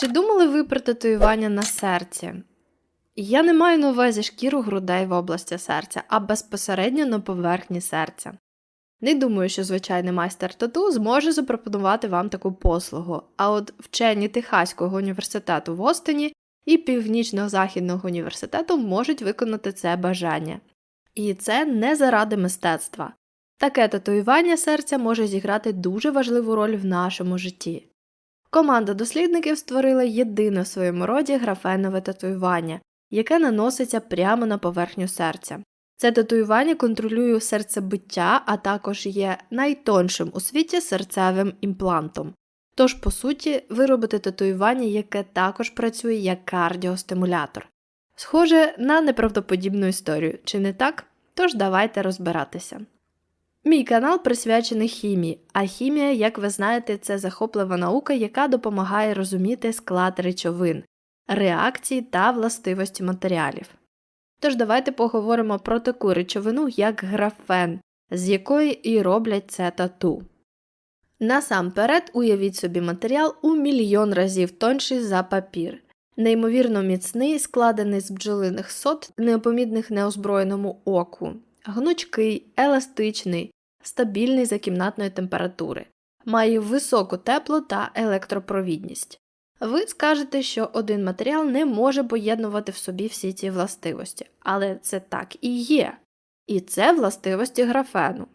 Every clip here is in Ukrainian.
Чи думали ви про татуювання на серці? Я не маю на увазі шкіру грудей в області серця, а безпосередньо на поверхні серця. Не думаю, що звичайний майстер тату зможе запропонувати вам таку послугу, а от вчені Техаського університету в Остині і Північно-Західного університету можуть виконати це бажання. І це не заради мистецтва. Таке татуювання серця може зіграти дуже важливу роль в нашому житті. Команда дослідників створила єдине в своєму роді графенове татуювання, яке наноситься прямо на поверхню серця. Це татуювання контролює серцебиття, а також є найтоншим у світі серцевим імплантом. Тож, по суті, ви робите татуювання, яке також працює як кардіостимулятор. Схоже на неправдоподібну історію, чи не так? Тож давайте розбиратися. Мій канал присвячений хімії, а хімія, як ви знаєте, це захоплива наука, яка допомагає розуміти склад речовин, реакції та властивості матеріалів. Тож давайте поговоримо про таку речовину, як графен, з якої і роблять це тату. Насамперед уявіть собі матеріал у мільйон разів тонший за папір, неймовірно міцний, складений з бджолиних сот, непомітних неозброєному оку, гнучкий, еластичний, стабільний за кімнатної температури, має високу теплу та електропровідність. Ви скажете, що один матеріал не може поєднувати в собі всі ці властивості, але це так і є. І це властивості графену.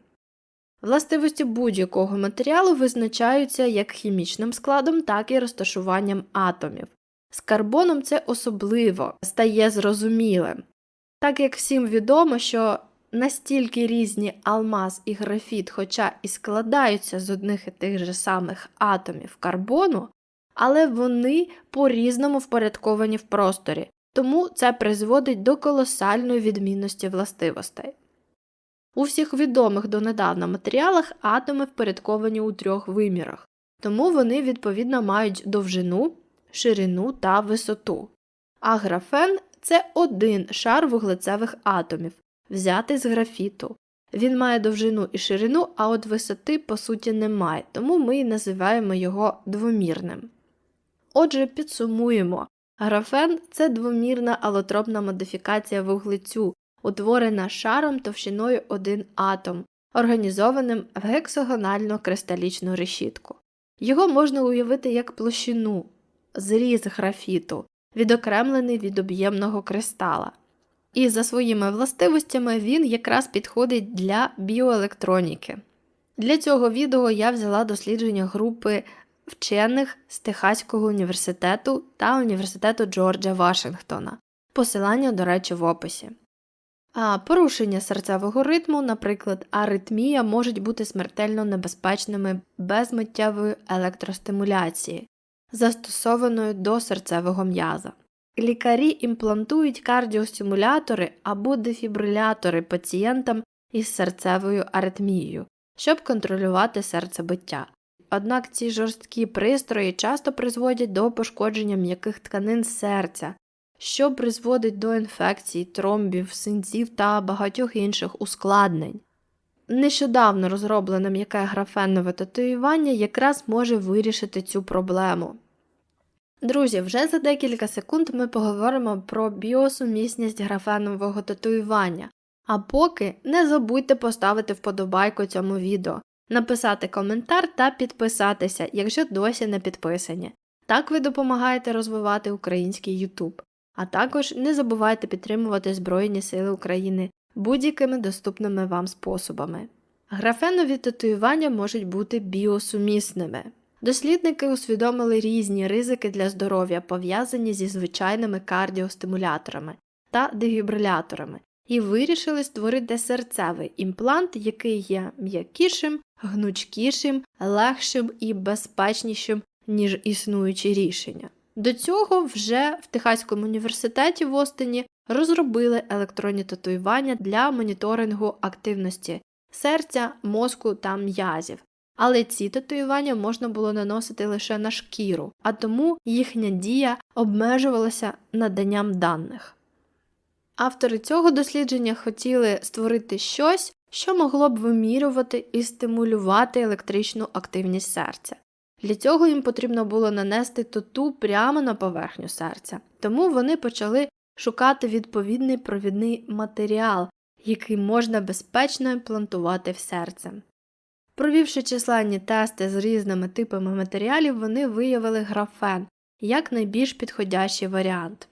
Властивості будь-якого матеріалу визначаються як хімічним складом, так і розташуванням атомів. З карбоном це особливо стає зрозумілим, так як всім відомо, що настільки різні алмаз і графіт, хоча і складаються з одних і тих же самих атомів карбону, але вони по-різному впорядковані в просторі, тому це призводить до колосальної відмінності властивостей. У всіх відомих донедавна матеріалах атоми впорядковані у трьох вимірах, тому вони відповідно мають довжину, ширину та висоту. А графен це один шар вуглецевих атомів, взятий з графіту. Він має довжину і ширину, а от висоти, по суті, немає, тому ми і називаємо його двомірним. Отже, підсумуємо. Графен це двомірна алотропна модифікація вуглецю, утворена шаром товщиною 1 атом, організованим в гексагональну кристалічну решітку. Його можна уявити як площину, зріз графіту, відокремлений від об'ємного кристала. І за своїми властивостями він якраз підходить для біоелектроніки. Для цього відео я взяла дослідження групи вчених з Техаського університету та університету Джорджа Вашингтона. Посилання, до речі, в описі. А порушення серцевого ритму, наприклад, аритмія, можуть бути смертельно небезпечними без миттєвої електростимуляції, застосованої до серцевого м'яза. Лікарі імплантують кардіостимулятори або дефібрилятори пацієнтам із серцевою аритмією, щоб контролювати серцебиття. Однак ці жорсткі пристрої часто призводять до пошкодження м'яких тканин серця, що призводить до інфекцій, тромбів, синців та багатьох інших ускладнень. Нещодавно розроблене м'яке графенове татуювання якраз може вирішити цю проблему. Друзі, вже за декілька секунд ми поговоримо про біосумісність графенового татуювання, а поки не забудьте поставити вподобайку цьому відео, написати коментар та підписатися, якщо досі не підписані. Так ви допомагаєте розвивати український YouTube. А також не забувайте підтримувати Збройні Сили України будь-якими доступними вам способами. Графенові татуювання можуть бути біосумісними. Дослідники усвідомили різні ризики для здоров'я, пов'язані зі звичайними кардіостимуляторами та дефібриляторами, і вирішили створити серцевий імплант, який є м'якішим, гнучкішим, легшим і безпечнішим, ніж існуючі рішення. До цього вже в Техаському університеті в Остині розробили електронні татуювання для моніторингу активності серця, мозку та м'язів. Але ці татуювання можна було наносити лише на шкіру, а тому їхня дія обмежувалася наданням даних. Автори цього дослідження хотіли створити щось, що могло б вимірювати і стимулювати електричну активність серця. Для цього їм потрібно було нанести тату прямо на поверхню серця. Тому вони почали шукати відповідний провідний матеріал, який можна безпечно імплантувати в серце. Провівши численні тести з різними типами матеріалів, вони виявили графен як найбільш підходящий варіант.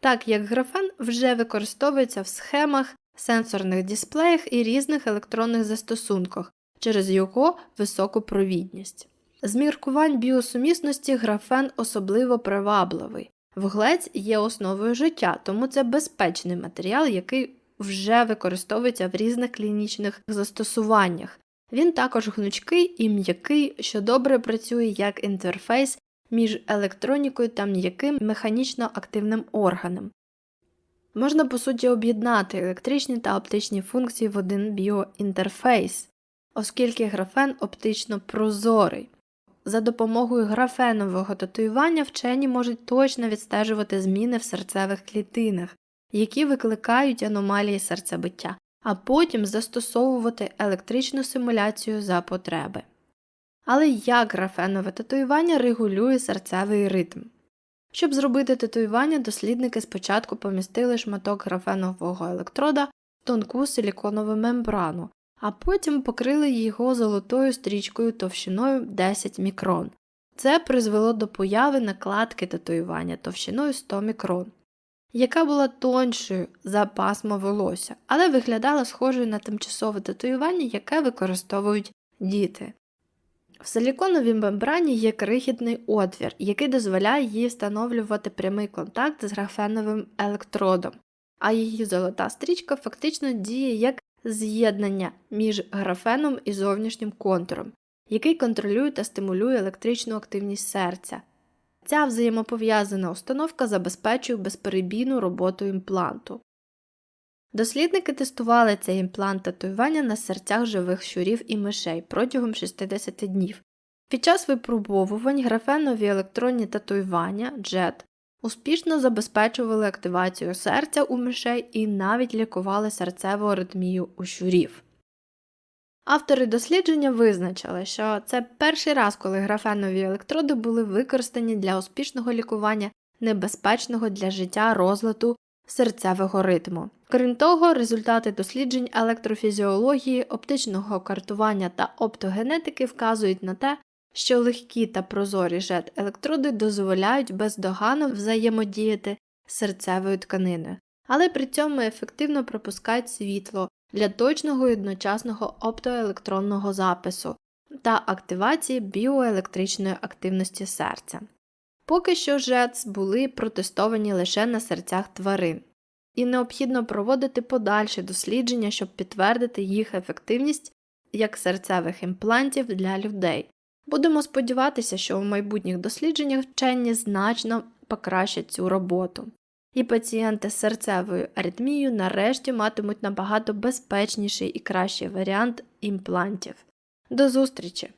Так як графен вже використовується в схемах, сенсорних дисплеях і різних електронних застосунках через його високу провідність. З міркувань біосумісності графен особливо привабливий. Вуглець є основою життя, тому це безпечний матеріал, який вже використовується в різних клінічних застосуваннях. Він також гнучкий і м'який, що добре працює як інтерфейс між електронікою та м'яким механічно активним органом. Можна по суті об'єднати електричні та оптичні функції в один біоінтерфейс, оскільки графен оптично прозорий. За допомогою графенового татуювання вчені можуть точно відстежувати зміни в серцевих клітинах, які викликають аномалії серцебиття, а потім застосовувати електричну симуляцію за потреби. Але як графенове татуювання регулює серцевий ритм? Щоб зробити татуювання, дослідники спочатку помістили шматок графенового електрода в тонку силіконову мембрану, а потім покрили його золотою стрічкою товщиною 10 мікрон. Це призвело до появи накладки татуювання товщиною 100 мікрон, яка була тоншою за пасмо волосся, але виглядала схожою на тимчасове татуювання, яке використовують діти. В силіконовій мембрані є крихітний отвір, який дозволяє їй встановлювати прямий контакт з графеновим електродом, а її золота стрічка фактично діє як з'єднання між графеном і зовнішнім контуром, який контролює та стимулює електричну активність серця. Ця взаємопов'язана установка забезпечує безперебійну роботу імпланту. Дослідники тестували цей імплант татуювання на серцях живих щурів і мишей протягом 60 днів. Під час випробовувань графенові електронні татуювання JET успішно забезпечували активацію серця у мишей і навіть лікували серцеву аритмію у щурів. Автори дослідження визначили, що це перший раз, коли графенові електроди були використані для успішного лікування небезпечного для життя розладу серцевого ритму. Крім того, результати досліджень електрофізіології, оптичного картування та оптогенетики вказують на те, що легкі та прозорі жет електроди дозволяють бездоганно взаємодіяти з серцевою тканиною, але при цьому ефективно пропускають світло для точного і одночасного оптоелектронного запису та активації біоелектричної активності серця. Поки що ЖЕЦ були протестовані лише на серцях тварин, і необхідно проводити подальші дослідження, щоб підтвердити їх ефективність як серцевих імплантів для людей. Будемо сподіватися, що у майбутніх дослідженнях вчені значно покращать цю роботу, і пацієнти з серцевою аритмією нарешті матимуть набагато безпечніший і кращий варіант імплантів. До зустрічі!